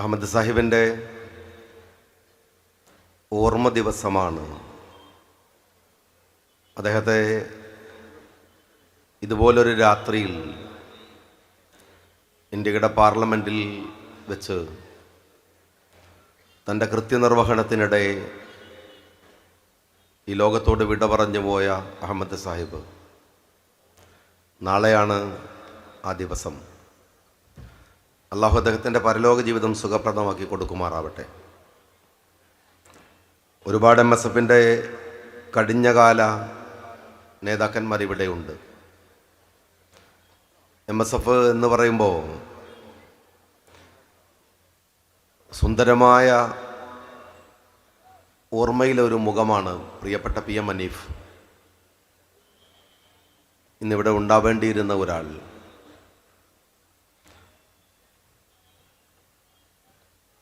അഹമ്മദ് സാഹിബിന്റെ ഓർമ്മ ദിവസമാണ്. അദ്ദേഹത്തെ ഇതുപോലൊരു രാത്രിയിൽ ഇന്ത്യയുടെ പാർലമെന്റിൽ വെച്ച് തന്റെ കൃത്യനിർവഹണത്തിനിടെ ഈ ലോകത്തോട് വിട പറഞ്ഞു പോയ അഹമ്മദ് സാഹിബ്. നാളെയാണ് ആ ദിവസം. അള്ളാഹു അദ്ദേഹത്തിന്റെ പരലോക ജീവിതം സുഖപ്രദമാക്കി കൊടുക്കുമാറാവട്ടെ. ഒരുപാട് എം എസ് എഫിന്റെ കടിഞ്ഞകാല നേതാക്കന്മാർ ഇവിടെയുണ്ട് എം എസ് എഫ് എന്ന് പറയുമ്പോൾ സുന്ദരമായ ഓർമ്മയിലെ ഒരു മുഖമാണ് പ്രിയപ്പെട്ട പി എം അനീഫ്. ഇന്നിവിടെ ഉണ്ടാവേണ്ടിയിരുന്ന ഒരാൾ.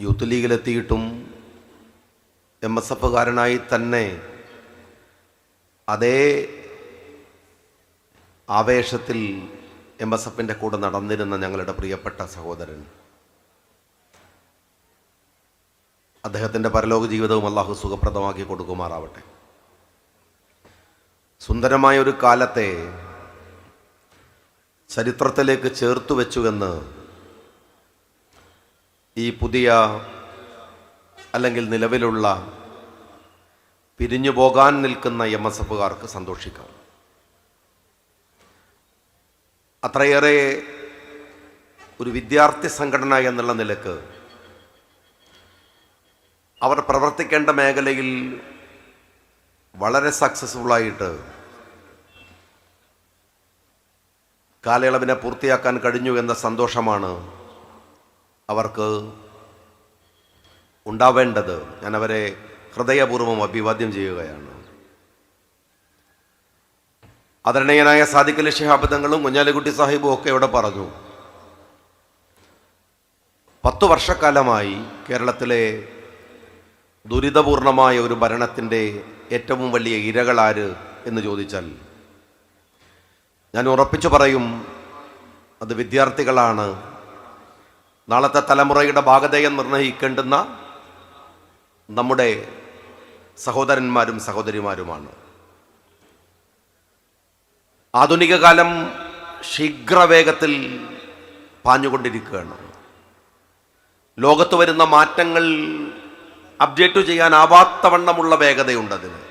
യൂത്ത് ലീഗിലെത്തിയിട്ടും എം എസ് എഫുകാരനായി തന്നെ അതേ ആവേശത്തിൽ എം എസ് എഫിന്റെ കൂടെ നടന്നിരുന്ന ഞങ്ങളുടെ പ്രിയപ്പെട്ട സഹോദരൻ. അദ്ദേഹത്തിന്റെ പരലോക ജീവിതവും അള്ളാഹു സുഖപ്രദമാക്കി കൊടുക്കുമാറാവട്ടെ. സുന്ദരമായ ഒരു കാലത്തെ ചരിത്രത്തിലേക്ക് ചേർത്തു വെച്ചുവെന്ന് ഈ പുതിയ അല്ലെങ്കിൽ നിലവിലുള്ള പിരിഞ്ഞു പോകാൻ നിൽക്കുന്ന എം എസ് എഫുകാർക്ക് സന്തോഷിക്കാം. അത്രയേറെ ഒരു വിദ്യാർത്ഥി സംഘടന എന്നുള്ള നിലയ്ക്ക് അവർ പ്രവർത്തിക്കേണ്ട മേഖലയിൽ വളരെ സക്സസ്ഫുള്ളായിട്ട് കാലയളവിനെ പൂർത്തിയാക്കാൻ കഴിഞ്ഞു എന്ന സന്തോഷമാണ് അവർക്ക് ഉണ്ടാവേണ്ടത് ഞാൻ അവരെ ഹൃദയപൂർവം അഭിവാദ്യം ചെയ്യുകയാണ്. ആദരണീയനായ സാദിഖലി ശിഹാബ്ദങ്ങളും കുഞ്ഞാലിക്കുട്ടി സാഹിബും ഒക്കെ ഇവിടെ പറഞ്ഞു. പത്തു വർഷക്കാലമായി കേരളത്തിലെ ദുരിതപൂർണമായ ഒരു ഭരണത്തിന്റെ ഏറ്റവും വലിയ ഇരകളാര് എന്ന് ചോദിച്ചാൽ ഞാൻ ഉറപ്പിച്ചു പറയും അത് വിദ്യാർത്ഥികളാണ്. നാളത്തെ തലമുറയുടെ ഭാഗതയെ നിർണയിക്കേണ്ടുന്ന നമ്മുടെ സഹോദരന്മാരും സഹോദരിമാരുമാണ്. ആധുനിക കാലം ശീഘ്രവേഗത്തിൽ പാഞ്ഞുകൊണ്ടിരിക്കുകയാണ്. ലോകത്ത് വരുന്ന മാറ്റങ്ങൾ അപ്ഡേറ്റ് ചെയ്യാനാവാത്തവണ്ണമുള്ള വേഗതയുണ്ട് അതിന്.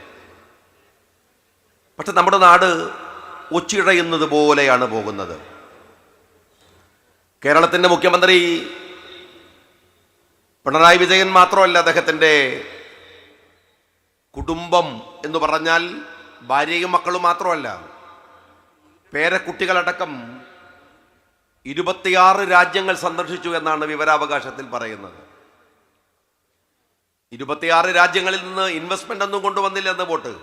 പക്ഷെ നമ്മുടെ നാട് ഒച്ചിഴയുന്നത് പോലെയാണ് പോകുന്നത്. കേരളത്തിന്റെ മുഖ്യമന്ത്രി പിണറായി വിജയൻ മാത്രമല്ല അദ്ദേഹത്തിന്റെ കുടുംബം എന്ന് പറഞ്ഞാൽ ഭാര്യയും മക്കളും മാത്രമല്ല. പേരക്കുട്ടികളടക്കം ഇരുപത്തിയാറ് രാജ്യങ്ങൾ സന്ദർശിച്ചു എന്നാണ് വിവരാവകാശത്തിൽ പറയുന്നത്. ഇരുപത്തിയാറ് രാജ്യങ്ങളിൽ നിന്ന് ഇൻവെസ്റ്റ്മെന്റ് ഒന്നും കൊണ്ടുവന്നില്ല എന്ന് പോട്ട്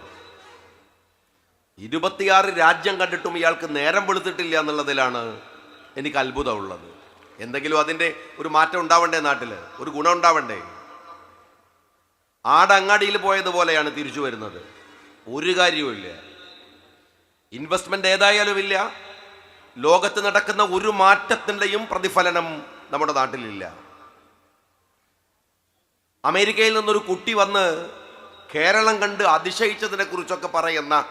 ഇരുപത്തിയാറ് രാജ്യം കണ്ടിട്ടും ഇയാൾക്ക് നേരം വെളുത്തിട്ടില്ല എന്നുള്ളതിലാണ് എനിക്ക് അത്ഭുതമുള്ളത്. എന്തെങ്കിലും അതിന്റെ ഒരു മാറ്റം ഉണ്ടാവണ്ടേ നാട്ടിൽ? ഒരു ഗുണം ഉണ്ടാവണ്ടേ? ആടങ്ങാടിയിൽ പോയതുപോലെയാണ് തിരിച്ചു വരുന്നത്. ഒരു കാര്യവുമില്ല. ഇൻവെസ്റ്റ്മെന്റ് ഏതായാലും ഇല്ല. ലോകത്ത് നടക്കുന്ന ഒരു മാറ്റത്തിന്റെയും പ്രതിഫലനം നമ്മുടെ നാട്ടിലില്ല. അമേരിക്കയിൽ നിന്നൊരു കുട്ടി വന്ന് കേരളം കണ്ട് അതിശയിച്ചതിനെ കുറിച്ചൊക്കെ പറയുന്ന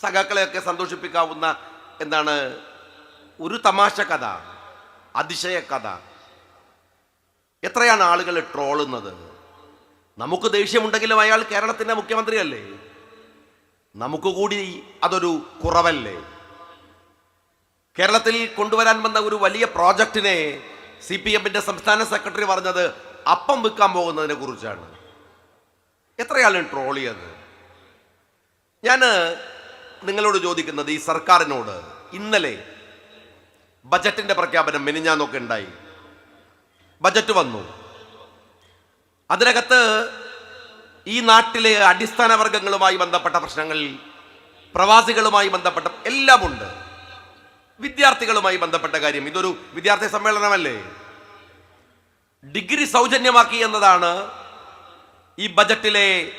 സഖാക്കളെയൊക്കെ സന്തോഷിപ്പിക്കാവുന്ന എന്താണ് ഒരു തമാശ കഥ അതിശയ കഥ. എത്രയാണ് ആളുകൾ ട്രോളുന്നത്? നമുക്ക് ദേഷ്യമുണ്ടെങ്കിലും അയാൾ കേരളത്തിന്റെ മുഖ്യമന്ത്രിയല്ലേ? നമുക്ക് കൂടി അതൊരു കുറവല്ലേ? കേരളത്തിൽ കൊണ്ടുവരാൻ വന്ന ഒരു വലിയ പ്രോജക്റ്റിനെ സി പി എമ്മിന്റെ സംസ്ഥാന സെക്രട്ടറി പറഞ്ഞത് അപ്പം വിൽക്കാൻ പോകുന്നതിനെ കുറിച്ചാണ്. എത്രയാളും ട്രോൾ ചെയ്ത് ഞാൻ നിങ്ങളോട് ചോദിക്കുന്നത് ഈ സർക്കാരിനോട്. ഇന്നലെ ബജറ്റിന്റെ പ്രഖ്യാപനം മിനിഞ്ഞാന്നൊക്കെ ഉണ്ടായി. ബജറ്റ് വന്നു. അതിനകത്ത് ഈ നാട്ടിലെ അടിസ്ഥാന വർഗങ്ങളുമായി ബന്ധപ്പെട്ട പ്രശ്നങ്ങൾ പ്രവാസികളുമായി ബന്ധപ്പെട്ട എല്ലാമുണ്ട് വിദ്യാർത്ഥികളുമായി ബന്ധപ്പെട്ട കാര്യം. ഇതൊരു വിദ്യാർത്ഥി സമ്മേളനമല്ലേ? ഡിഗ്രി സൗജന്യമാക്കി എന്നതാണ് ഈ ബജറ്റിലെ